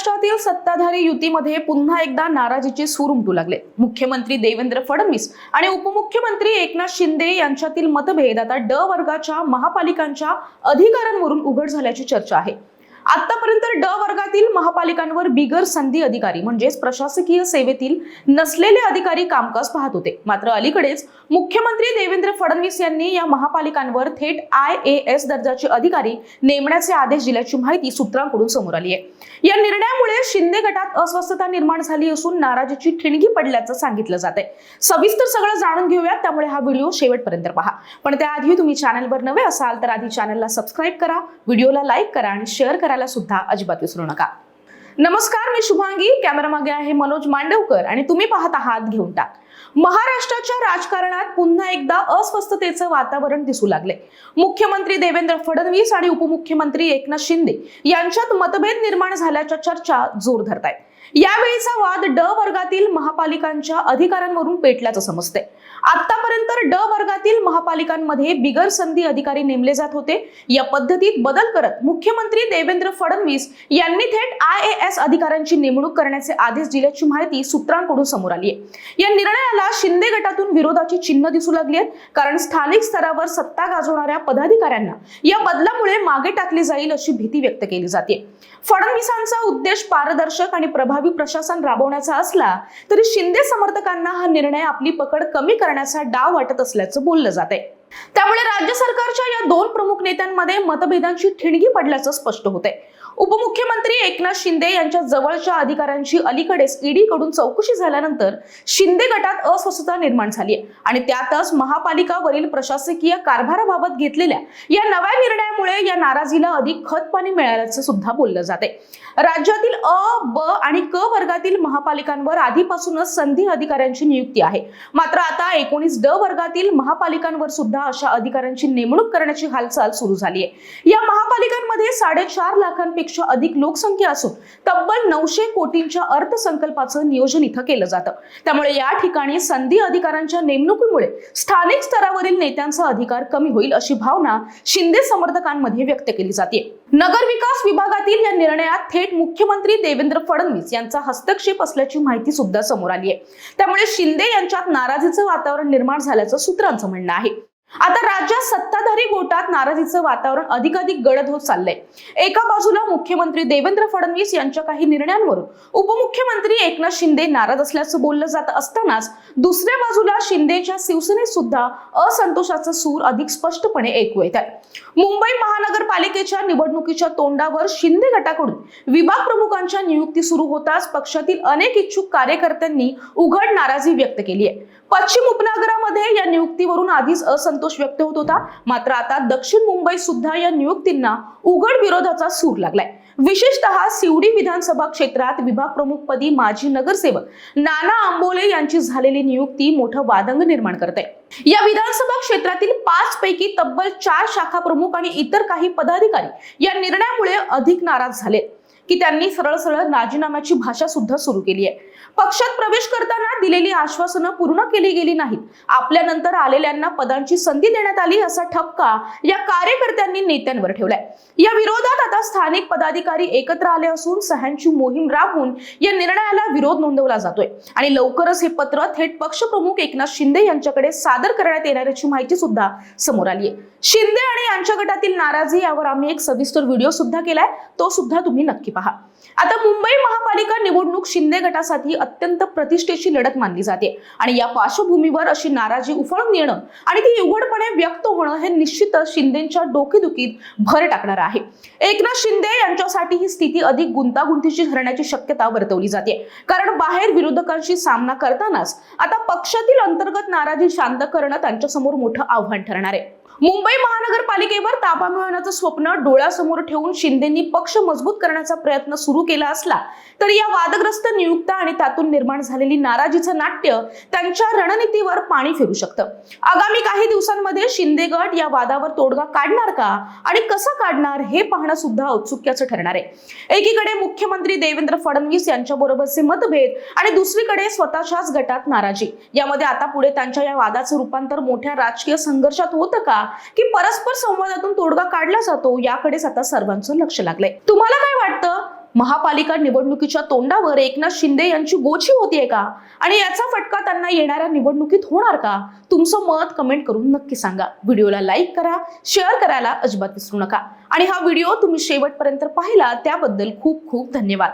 महाराष्ट्रातील सत्ताधारी युतीमध्ये पुन्हा एकदा नाराजीचे सूर उमटू लागले. मुख्यमंत्री देवेंद्र फडणवीस आणि उपमुख्यमंत्री एकनाथ शिंदे यांच्यातील मतभेद आता ड वर्गाच्या महापालिकांच्या अधिकारांवरून उघड झाल्याची चर्चा आहे. आतापर्यंत ड वर्गातील महापालिकांवर बिगर संधी अधिकारी म्हणजेच प्रशासकीय सेवेतील नसलेले अधिकारी कामकाज पाहत होते. मात्र अलीकडेच मुख्यमंत्री देवेंद्र फडणवीस यांनी या महापालिकांवर थेट आय ए एस दर्जाचे अधिकारी नेमण्याचे आदेश दिल्याची माहिती सूत्रांकडून समोर आली आहे. या निर्णयामुळे शिंदे गटात अस्वस्थता निर्माण झाली असून नाराजीची ठिणगी पडल्याचं सांगितलं जात आहे. सविस्तर सगळं जाणून घेऊयात त्यामुळे हा व्हिडिओ शेवटपर्यंत पहा. पण त्याआधी तुम्ही चॅनलवर नवे असाल तर आधी चॅनलला सबस्क्राईब करा व्हिडिओला लाईक करा आणि शेअर करा करायला सुद्धा अजिबात विसरू नका. नमस्कार मी शुभांगी. कॅमेरा मागे आहे मनोज मांडवकर आणि तुम्ही पाहत आहात घेऊन टाक. महाराष्ट्राच्या राजकारणात पुन्हा एकदा अस्वस्थतेचं वातावरण दिसू लागले. मुख्यमंत्री देवेंद्र फडणवीस आणि उपमुख्यमंत्री एकनाथ शिंदे यांच्यात मतभेद निर्माण झाल्याच्या चर्चा जोर धरत आहेत यावेळीचा वाद ड वर्गातील महापालिकांच्या अधिकारांवरून पेटल्याचं समजते आतापर्यंत ड वर्गातील महापालिकांमध्ये बिगर संधी अधिकारी नेमले जात होते. या पद्धतीत बदल करत मुख्यमंत्री देवेंद्र फडणवीस यांनी थेट आय ए एस अधिकाऱ्यांची नेमणूक करण्याचे आदेश दिल्याची माहिती सूत्रांकडून समोर आली आहे. या निर्णयाला शिंदे गटातून विरोधाची चिन्ह दिसू लागली आहेत. कारण स्थानिक स्तरावर सत्ता गाजवणाऱ्या पदाधिकाऱ्यांना या बदलामुळे मागे टाकली जाईल अशी भीती व्यक्त केली जाते. फडणवीसांचा उद्देश पारदर्शक आणि प्रभावी प्रशासन राबवण्याचा असला तरी शिंदे समर्थकांना हा निर्णय आपली पकड कमी करण्याचा डाव वाटत असल्याचं बोललं जात आहे त्यामुळे राज्य सरकारच्या या दोन प्रमुख नेत्यांमध्ये मतभेदांची ठिणगी पडल्याचं स्पष्ट होतंय. उपमुख्यमंत्री एकनाथ शिंदे यांच्या जवळच्या अधिकाऱ्यांची अलीकडेच ईडी कडून चौकशी झाल्यानंतर शिंदे गटात अस्वस्थता निर्माण झाली आहे आणि त्यातच महापालिकावरील प्रशासकीय कारभाराबाबत घेतलेल्या या नव्या निर्णयामुळे या नाराजीला अधिक खतपाणी मिळाल्याचं सुद्धा बोललं जाते राज्यातील अ ब आणि क वर्गातील महापालिकांवर आधीपासूनच संधी अधिकाऱ्यांची नियुक्ती आहे. मात्र आता एकोणीस ड वर्गातील महापालिकांवर सुद्धा अशा अधिकाऱ्यांची नेमणूक करण्याची हालचाल सुरू झाली आहे या महापालिकांमध्ये साडेचार लाखांपेक्षा अधिक लोकसंख्या असून तब्बल नऊशे कोटींच्या अर्थसंकल्पाचं नियोजन इथं केलं जातं. त्यामुळे या ठिकाणी संधी अधिकाऱ्यांच्या नेमणुकीमुळे स्थानिक स्तरावरील नेत्यांचा अधिकार कमी होईल अशी भावना शिंदे समर्थकांमध्ये व्यक्त केली जाते नगर विकास विभागातील या निर्णयात थेट मुख्यमंत्री देवेंद्र फडणवीस यांचा हस्तक्षेप असल्याची माहिती सुद्धा समोर आली आहे त्यामुळे शिंदे यांच्यात नाराजीचं वातावरण निर्माण झाल्याचं सूत्रांचं म्हणणं आहे. आता राज्यात सत्ताधारी गोटात नाराजीचं वातावरण अधिकाधिक गडद होत चाललंय. एका बाजूला मुख्यमंत्री देवेंद्र फडणवीस यांच्या काही निर्णयांवरून उपमुख्यमंत्री एकनाथ शिंदे नाराज असल्याचं बोललं जात असतानाच दुसऱ्या बाजूला शिंदेच्या शिवसेनेत सुद्धा असंतोषाचा सूर अधिक स्पष्टपणे ऐकू येत आहे. मुंबई महानगरपालिकेच्या निवडणुकीच्या तोंडावर शिंदे गटाकडून विभाग प्रमुखांच्या नियुक्ती सुरू होताच पक्षातील अनेक इच्छुक कार्यकर्त्यांनी उघड नाराजी व्यक्त केली आहे. पश्चिम उपनगरामध्ये या नियुक्तीवरून आधीच असंतोष व्यक्त होत होता. मात्र आता दक्षिण मुंबई सुद्धा या नियुक्तींना उघड विरोधाचा सूर लागलाय. विशेषतः सिवडी विधानसभा क्षेत्रात विभाग प्रमुखपदी माजी नगरसेवक नाना आंबोले यांची झालेली नियुक्ती मोठं वादंग निर्माण करते या विधानसभा क्षेत्रातील पाच पैकी तब्बल चार शाखा प्रमुख आणि इतर काही पदाधिकारी या निर्णयामुळे अधिक नाराज झाले. की त्यांनी सरळ सरळ राजीनाम्याची भाषा सुद्धा सुरू केली आहे. पक्षात प्रवेश करताना दिलेली आश्वासनं पूर्ण केली गेली नाहीत. आपल्यानंतर आलेल्यांना पदांची संधी देण्यात आली असा ठपका या कार्यकर्त्यांनी नेत्यांवर ठेवलाय. या विरोधात आता स्थानिक पदाधिकारी एकत्र आले असून सह्यांची मोहीम राबवून या निर्णयाला विरोध नोंदवला जातोय. आणि लवकरच हे पत्र थेट पक्षप्रमुख एकनाथ शिंदे यांच्याकडे सादर करण्यात येणाऱ्याची माहिती सुद्धा समोर आली आहे. शिंदे आणि यांच्या गटातील नाराजी यावर आम्ही एक सविस्तर व्हिडिओ सुद्धा केलाय. तो सुद्धा तुम्ही नक्की पहा. आता मुंबई महापालिका निवडणूक शिंदे गटासाठी अत्यंत प्रतिष्ठेची लढत मानली जाते. आणि या पार्श्वभूमीवर अशी नाराजी उफाळून येणं आणि ती उघडपणे व्यक्त होणं हे निश्चितच शिंदेच्या डोकेदुखीत भर टाकणार आहे. एकनाथ शिंदे यांच्यासाठी ही स्थिती अधिक गुंतागुंतीची ठरण्याची शक्यता वर्तवली जाते. कारण बाहेर विरोधकांशी सामना करतानाच आता पक्षातील अंतर्गत नाराजी शांत करणं त्यांच्यासमोर मोठं आव्हान ठरणार आहे. मुंबई महानगरपालिकेवर ताबा मिळवण्याचं स्वप्न डोळ्यासमोर ठेवून शिंदेंनी पक्ष मजबूत करण्याचा प्रयत्न सुरू केला असला तरी या वादग्रस्त नियुक्ता आणि त्यातून निर्माण झालेली नाराजीचं नाट्य त्यांच्या रणनीतीवर पाणी फिरू शकतं. आगामी काही दिवसांमध्ये शिंदे गट या वादावर तोडगा काढणार का आणि कसं काढणार हे पाहणं सुद्धा औत्सुक्याचं ठरणार आहे. एकीकडे मुख्यमंत्री देवेंद्र फडणवीस यांच्याबरोबरचे मतभेद आणि दुसरीकडे स्वतःच्याच गटात नाराजी. यामध्ये आता पुढे त्यांच्या या वादाचं रूपांतर मोठ्या राजकीय संघर्षात होतं का? की परस्पर संवादातून तोडगा काढला जातो याकडेच आता सर्वांचं लक्ष लागलंय. तुम्हाला काय वाटतं? महापालिका निवडणुकीच्या तोंडावर एकनाथ शिंदे यांची गोची होतीये का? आणि याचा फटका त्यांना येणाऱ्या निवडणुकीत होणार का? तुमचं मत कमेंट करून नक्की सांगा. व्हिडिओला लाईक करा शेअर करायला अजिबात विसरू नका. आणि हा व्हिडिओ तुम्ही शेवटपर्यंत पाहिला त्याबद्दल खूप खूप धन्यवाद.